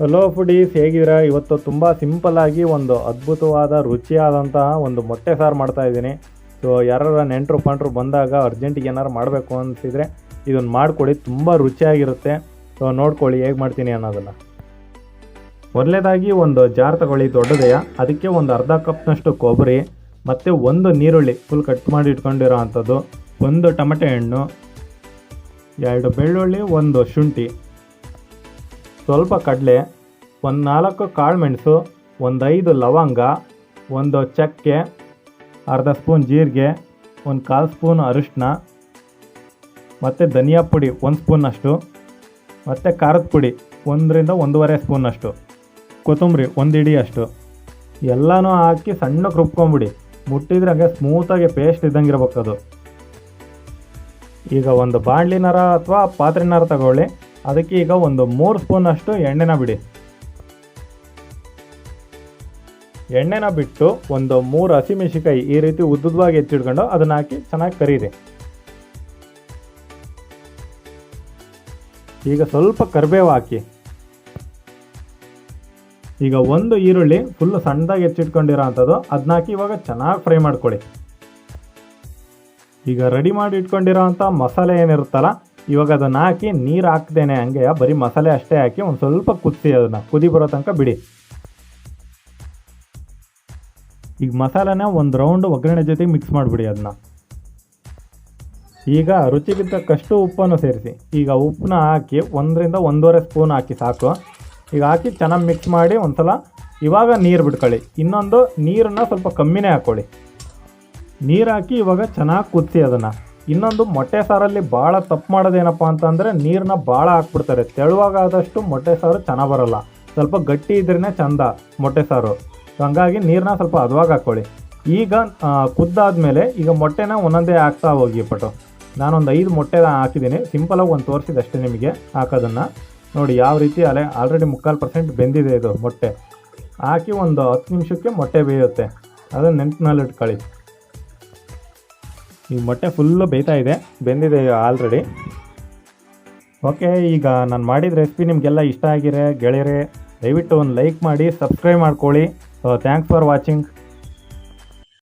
Hello foodies ಹೇಗಿದ್ದೀರಾ? ಇವತ್ತು ತುಂಬ ಸಿಂಪಲ್ಲಾಗಿ ಒಂದು ಅದ್ಭುತವಾದ, ರುಚಿಯಾದಂತಹ ಒಂದು ಮೊಟ್ಟೆ ಸಾರು ಮಾಡ್ತಾಯಿದ್ದೀನಿ ಸೊ ಯಾರು ನೆಂಟರು ಪಂಟರು ಬಂದಾಗ ಅರ್ಜೆಂಟಿಗೆ ಏನಾರು ಮಾಡಬೇಕು ಅನಿಸಿದರೆ ಇದನ್ನು ಮಾಡಿಕೊಡಿ ತುಂಬ ರುಚಿಯಾಗಿರುತ್ತೆ. ಸೊ ನೋಡ್ಕೊಳ್ಳಿ, ಹೇಗೆ ಮಾಡ್ತೀನಿ ಅನ್ನೋದನ್ನು. ಮೊದಲನೇದಾಗಿ ಒಂದು ಜಾರ್ ತಗೊಳ್ಳಿ, ದೊಡ್ಡದೆಯ. ಅದಕ್ಕೆ ಒಂದು ಅರ್ಧ ಕಪ್ನಷ್ಟು ಕೊಬ್ಬರಿ, ಮತ್ತು ಒಂದು ನೀರುಳ್ಳಿ ಫುಲ್ ಕಟ್ ಮಾಡಿ ಇಟ್ಕೊಂಡಿರೋ ಅಂಥದ್ದು. ಒಂದು ಟಮಟೆ ಹಣ್ಣು, ಎರಡು ಬೆಳ್ಳುಳ್ಳಿ, ಒಂದು ಶುಂಠಿ. ಸ್ವಲ್ಪ ಕಡಲೆ, ಒಂದು ನಾಲ್ಕು ಕಾಳು ಮೆಣಸು, ಒಂದು ಐದು ಲವಂಗ, ಒಂದು ಚಕ್ಕೆ, ಅರ್ಧ ಸ್ಪೂನ್ ಜೀರಿಗೆ, ಒಂದು ಕಾಲು ಸ್ಪೂನ್ ಅರಿಶಿನ ಮತ್ತು ಧನಿಯಾ ಪುಡಿ ಒಂದು ಸ್ಪೂನಷ್ಟು ಮತ್ತು ಖಾರದ ಪುಡಿ ಒಂದರಿಂದ ಒಂದೂವರೆ ಸ್ಪೂನಷ್ಟು ಕೊತ್ತಂಬರಿ ಒಂದು ಇಡಿಯಷ್ಟು ಎಲ್ಲನೂ ಹಾಕಿ ಸಣ್ಣಕ್ಕೆ ರುಬ್ಕೊಂಬಿಡಿ. ಮುಟ್ಟಿದ್ರೆ ಹಂಗೆ ಸ್ಮೂತಾಗಿ ಪೇಸ್ಟ್ ಇದ್ದಂಗೆ ಇರ್ಬೇಕು ಅದು. ಈಗ ಒಂದು ಬಾಣಲಿನಾರ ಅಥವಾ ಪಾತ್ರೆನಾರ ತಗೊಳ್ಳಿ. ಅದಕ್ಕೆ ಈಗ ಒಂದು ಮೂರು ಸ್ಪೂನಷ್ಟು ಎಣ್ಣೆನ ಬಿಡಿ. ಎಣ್ಣೆನ ಬಿಟ್ಟು ಒಂದು ಮೂರು ಹಸಿಮೆಣಸಿಕಾಯಿ ಈ ರೀತಿ ಉದ್ದುದ್ವಾಗಿ ಹೆಚ್ಚಿಡ್ಕೊಂಡು ಅದನ್ನು ಹಾಕಿ ಚೆನ್ನಾಗಿ ಕರೀರಿ. ಈಗ ಸ್ವಲ್ಪ ಕರಿಬೇವು ಹಾಕಿ. ಈಗ ಒಂದು ಈರುಳ್ಳಿ ಫುಲ್ ಸಣ್ಣದಾಗಿ ಹೆಚ್ಚಿಟ್ಕೊಂಡಿರೋ ಅಂಥದ್ದು ಅದನ್ನ ಹಾಕಿ ಇವಾಗ ಚೆನ್ನಾಗಿ ಫ್ರೈ ಮಾಡ್ಕೊಳ್ಳಿ. ಈಗ ರೆಡಿ ಮಾಡಿ ಇಟ್ಕೊಂಡಿರೋ ಅಂಥ ಮಸಾಲೆ ಏನಿರುತ್ತಲ್ಲ ಇವಾಗ ಅದನ್ನ ಹಾಕಿ ನೀರು ಹಾಕ್ದೇನೆ ಹಂಗೆ, ಬರೀ ಮಸಾಲೆ ಅಷ್ಟೇ ಹಾಕಿ ಒಂದು ಸ್ವಲ್ಪ ಕುದಿಸಿ ಅದನ್ನು. ಕುದಿ ಬರೋ ತನಕ ಬಿಡಿ. ಈಗ ಮಸಾಲೆನ ಒಂದು ರೌಂಡ್ ಒಗ್ಗರಣೆ ಜೊತೆಗೆ ಮಿಕ್ಸ್ ಮಾಡಿಬಿಡಿ ಅದನ್ನ ಈಗ ರುಚಿಗೆ ತಕ್ಕಷ್ಟು ಉಪ್ಪನ್ನು ಸೇರಿಸಿ. ಈಗ ಉಪ್ಪನ್ನ ಹಾಕಿ ಒಂದರಿಂದ ಒಂದೂವರೆ ಸ್ಪೂನ್ ಹಾಕಿ ಸಾಕು. ಈಗ ಹಾಕಿ ಚೆನ್ನಾಗಿ ಮಿಕ್ಸ್ ಮಾಡಿ ಒಂದ್ಸಲ ಇವಾಗ ನೀರು ಬಿಟ್ಕೊಳ್ಳಿ. ಇನ್ನೊಂದು ನೀರನ್ನು ಸ್ವಲ್ಪ ಕಮ್ಮಿನೇ ಹಾಕ್ಕೊಳ್ಳಿ ನೀರು ಹಾಕಿ ಇವಾಗ ಚೆನ್ನಾಗಿ ಕುದಿಸಿ ಅದನ್ನು. ಇನ್ನೊಂದು ಮೊಟ್ಟೆ ಸಾರಲ್ಲಿ ಭಾಳ ತಪ್ಪು ಮಾಡೋದೇನಪ್ಪ ಅಂತಂದರೆ ನೀರನ್ನ ಭಾಳ ಹಾಕ್ಬಿಡ್ತಾರೆ. ತೆಳುವಾಗ ಆದಷ್ಟು ಮೊಟ್ಟೆ ಸಾರು ಚೆನ್ನಾಗಿ ಬರಲ್ಲ. ಸ್ವಲ್ಪ ಗಟ್ಟಿ ಇದ್ರೇ ಚಂದ ಮೊಟ್ಟೆ ಸಾರು. ಹಂಗಾಗಿ ನೀರನ್ನ ಸ್ವಲ್ಪ ಹದವಾಗಿ ಹಾಕ್ಕೊಳ್ಳಿ ಈಗ ಕುದ್ದಾದ್ಮೇಲೆ ಈಗ ಮೊಟ್ಟೆನ ಒಂದೊಂದೇ ಹಾಕ್ತಾ ಹೋಗಿ ಪಟು ನಾನೊಂದು ಐದು ಮೊಟ್ಟೆ ಹಾಕಿದ್ದೀನಿ. ಸಿಂಪಲಾಗಿ ಒಂದು ತೋರಿಸಿದಷ್ಟೇ ನಿಮಗೆ ಹಾಕೋದನ್ನು. ನೋಡಿ ಯಾವ ರೀತಿ ಅಲೆ ಆಲ್ರೆಡಿ ಮುಕ್ಕಾಲು ಪರ್ಸೆಂಟ್ ಬೆಂದಿದೆ ಇದು ಮೊಟ್ಟೆ. ಹಾಕಿ ಒಂದು ಹತ್ತು ನಿಮಿಷಕ್ಕೆ ಮೊಟ್ಟೆ ಬೇಯುತ್ತೆ. ಅದನ್ನು ನೆನಪಿನಲ್ಲಿ ಇಟ್ಕೊಳ್ಳಿ ಈ ಮೊಟ್ಟೆ ಫುಲ್ಲು ಬೇಯ್ತಾ ಇದೆ, ಬೆಂದಿದೆ ಆಲ್ರೆಡಿ ಓಕೆ ಈಗ ನಾನು ಮಾಡಿದ ರೆಸಿಪಿ ನಿಮಗೆಲ್ಲ ಇಷ್ಟ ಆಗಿರೆ ಗೆಳೆಯರೆ, ದಯವಿಟ್ಟು ಒಂದು ಲೈಕ್ ಮಾಡಿ ಸಬ್ಸ್ಕ್ರೈಬ್ ಮಾಡ್ಕೊಳ್ಳಿ. Thanks for watching